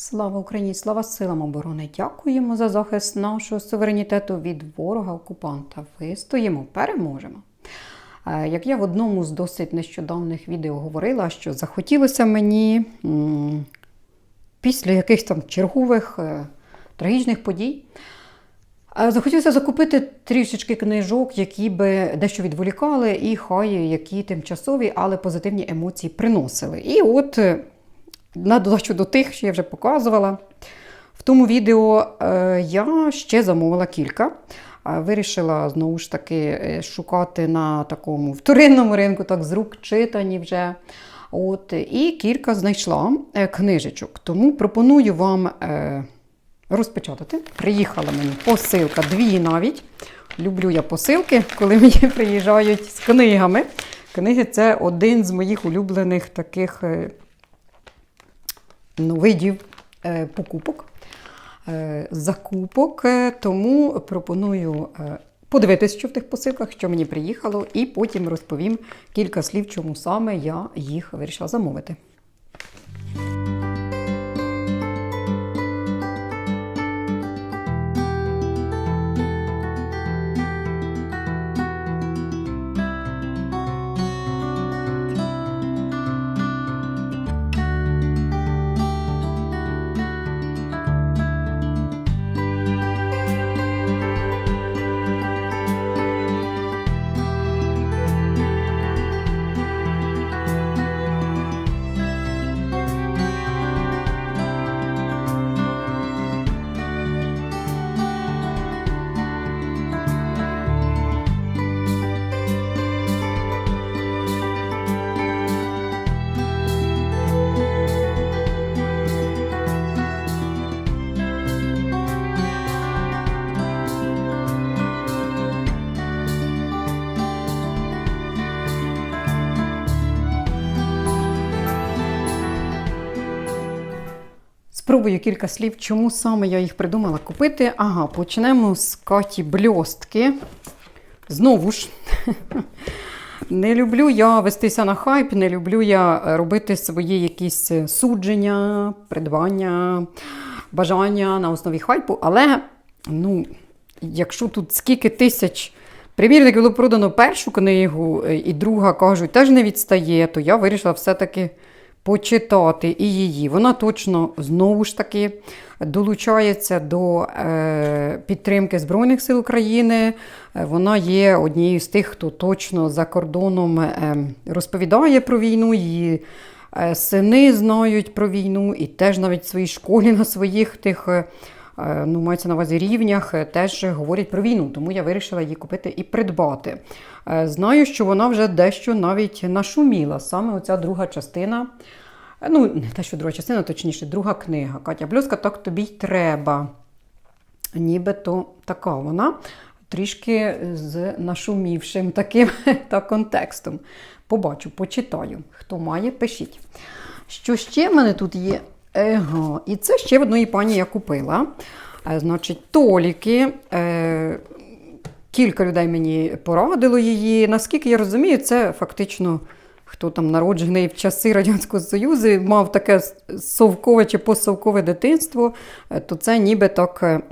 Слава Україні, слава силам оборони! Дякуємо за захист нашого суверенітету від ворога-окупанта. Вистоїмо, переможемо. Е, Як я в одному з досить нещодавних відео говорила, що захотілося мені після якихось там чергових е, трагічних подій. е, Захотілося закупити трішечки книжок, які би дещо відволікали, і хай які тимчасові, але позитивні емоції приносили. І от на додачу до тих, що я вже показувала. В тому відео е, я ще замовила кілька. Вирішила знову ж таки е, шукати на такому вторинному ринку, так з рук читані вже. От, і кілька знайшла е, книжечок. Тому пропоную вам розпечатати. Приїхала мені посилка, дві навіть. Люблю я посилки, коли мені приїжджають з книгами. Книги це один з моїх улюблених таких видів е, покупок, е, закупок. Е, Тому пропоную подивитися, що в тих посилках, що мені приїхало, і потім розповім кілька слів, чому саме я їх вирішила замовити. Спробую кілька слів, чому саме я їх придумала купити. Ага, почнемо з Каті Бльостки. Знову ж, не люблю я вестися на хайп, не люблю я робити свої якісь судження, придбання, бажання на основі хайпу. Але, ну, якщо тут скільки тисяч примірників було продано першу книгу, е, і друга, кажуть, теж не відстає, то я вирішила все-таки почитати і її. Вона точно знову ж таки долучається до е, підтримки Збройних сил України. Вона є однією з тих, хто точно за кордоном е, розповідає про війну. Її е, сини знають про війну, і теж навіть в своїй школі на своїх тих. Е, Ну, мається на увазі рівнях, е, теж говорять про війну, тому я вирішила її купити і придбати. Е, Знаю, що вона вже дещо навіть нашуміла, саме оця друга частина. Ну, не те, що друга частина, точніше, друга книга. Катя Блюска, так тобі й треба. Нібито така вона, трішки з нашумівшим таким та контекстом. Побачу, почитаю. Хто має, пишіть. Що ще в мене тут є? Ега, і це ще в одної пані я купила. Е, Значить, толіки. Е, кілька людей мені порадило її. Наскільки я розумію, це фактично хто там народжений в часи Радянського Союзу, мав таке совкове чи постсовкове дитинство, е, то це ніби так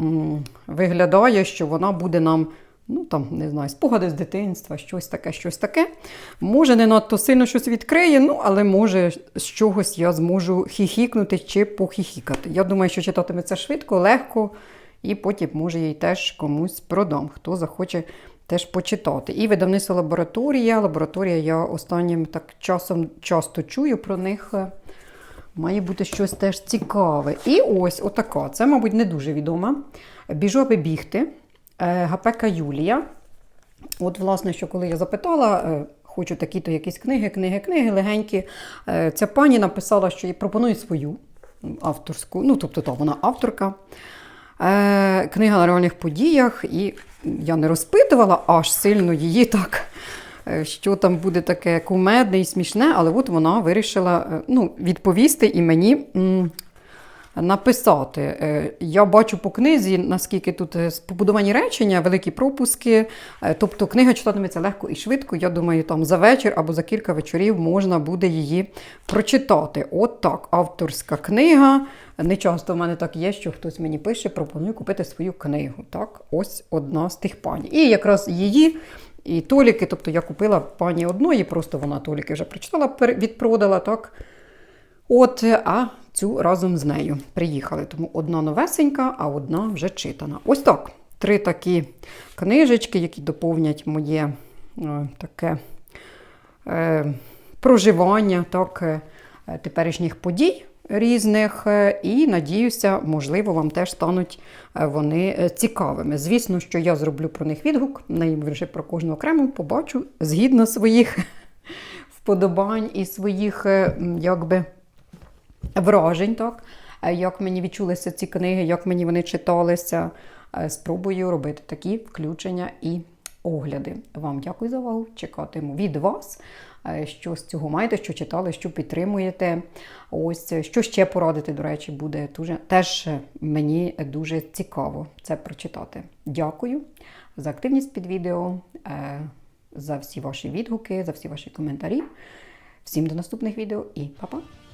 виглядає, що вона буде нам. Ну, там, не знаю, спогади з дитинства, щось таке, щось таке. Може, не надто сильно щось відкриє, ну, але може з чогось я зможу хіхікнути чи похіхікати. Я думаю, що читатиме це швидко, легко, і потім, може, їй теж комусь продам, хто захоче теж почитати. І видавництво лабораторія. Лабораторія я останнім так часом часто чую про них. Має бути щось теж цікаве. І ось отака. Це, мабуть, не дуже відома. Біжу, аби бігти. Е, Гапека Юлія. От, власне, що коли я запитала, е, хочу такі-то якісь книги, книги, книги легенькі. е, Ця пані написала, що їй пропонує свою авторську, ну, тобто, то вона авторка. Книга на реальних подіях, і я не розпитувала аж сильно її так, що там буде таке кумедне і смішне, але от вона вирішила ну, відповісти і мені написати. Е, Я бачу по книзі, наскільки тут е, побудовані речення, великі пропуски. Е, Тобто книга читатиметься легко і швидко. Я думаю, там за вечір або за кілька вечорів можна буде її прочитати. От так, авторська книга. Не часто в мене так є, що хтось мені пише, пропонує купити свою книгу. Так, ось одна з тих пані. І якраз її. І толіки, тобто я купила пані одної, просто вона толіки вже прочитала, відпродала, так. От, а цю разом з нею приїхали. Тому одна новесенька, а одна вже читана. Ось так. Три такі книжечки, які доповнять моє е, таке е, проживання так, е, теперішніх подій різних. е, І надіюся, можливо, вам теж стануть е, вони е, цікавими. Звісно, що я зроблю про них відгук, найбільше про кожну окремо побачу згідно своїх вподобань і своїх е, якби вражень, так? Е, як мені відчулися ці книги, як мені вони читалися. Е, Спробую робити такі включення і огляди. Вам дякую за увагу. Чекатиму від вас, е, що з цього маєте, що читали, що підтримуєте. Ось що ще порадити, до речі, буде дуже теж мені дуже цікаво це прочитати. Дякую за активність під відео, за всі ваші відгуки, за всі ваші коментарі. Всім до наступних відео і па-па!